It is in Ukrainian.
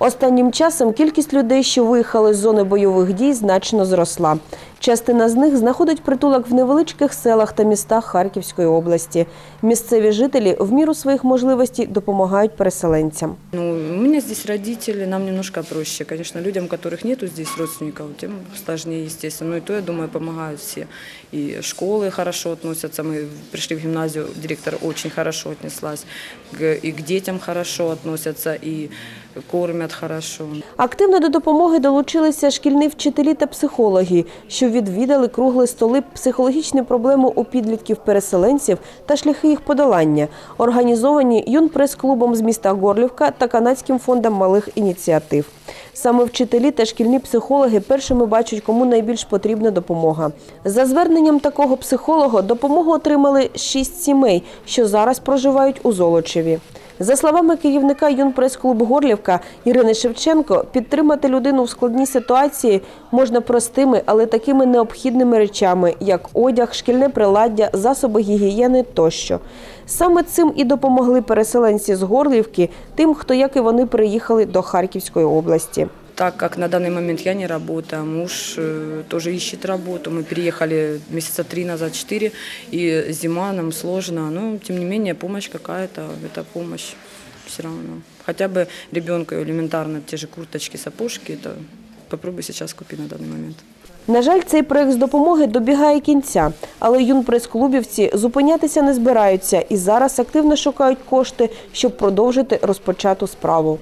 Останнім часом кількість людей, що виїхали з зони бойових дій, значно зросла. Частина з них знаходить притулок в невеличких селах та містах Харківської області. Місцеві жителі в міру своїх можливостей допомагають переселенцям. Ну, у меня здесь родители, нам немножко проще. Конечно, людям, которых нету здесь родственников, тем сложнее, естественно. Ну и то, я думаю, помогают все. И школы хорошо относятся. Мы пришли в гимназию, директор очень хорошо отнеслась. Г- И к детям хорошо относятся, и кормят хорошо. Активно до допомоги долучилися шкільні вчителі та психологи, що відвідали кругли столи психологічні проблеми у підлітків-переселенців та шляхи їх подолання, організовані юнпрес-клубом з міста Горлівка та канадським фондом малих ініціатив. Саме вчителі та шкільні психологи першими бачать, кому найбільш потрібна допомога. За зверненням такого психолога допомогу отримали шість сімей, що зараз проживають у Золочеві. За словами керівника юнпрес-клубу Горлівка Ірини Шевченко, підтримати людину в складній ситуації можна простими, але такими необхідними речами, як одяг, шкільне приладдя, засоби гігієни тощо. Саме цим і допомогли переселенці з Горлівки тим, хто, як і вони, приїхали до Харківської області Так как на данный момент я не работаю, а муж э, тоже ищет работу. Мы переехали месяца три назад, четыре, и зима нам сложно. Но, тем не менее, помощь какая-то, это помощь все равно. Хотя бы ребенку элементарно те же курточки, сапожки, это попробуй сейчас купи на данный момент. На жаль, цей проект з допомоги добігає кінця, але юнпрес-клубівці зупинятися не збираються і зараз активно шукають кошти, щоб продовжити розпочату справу.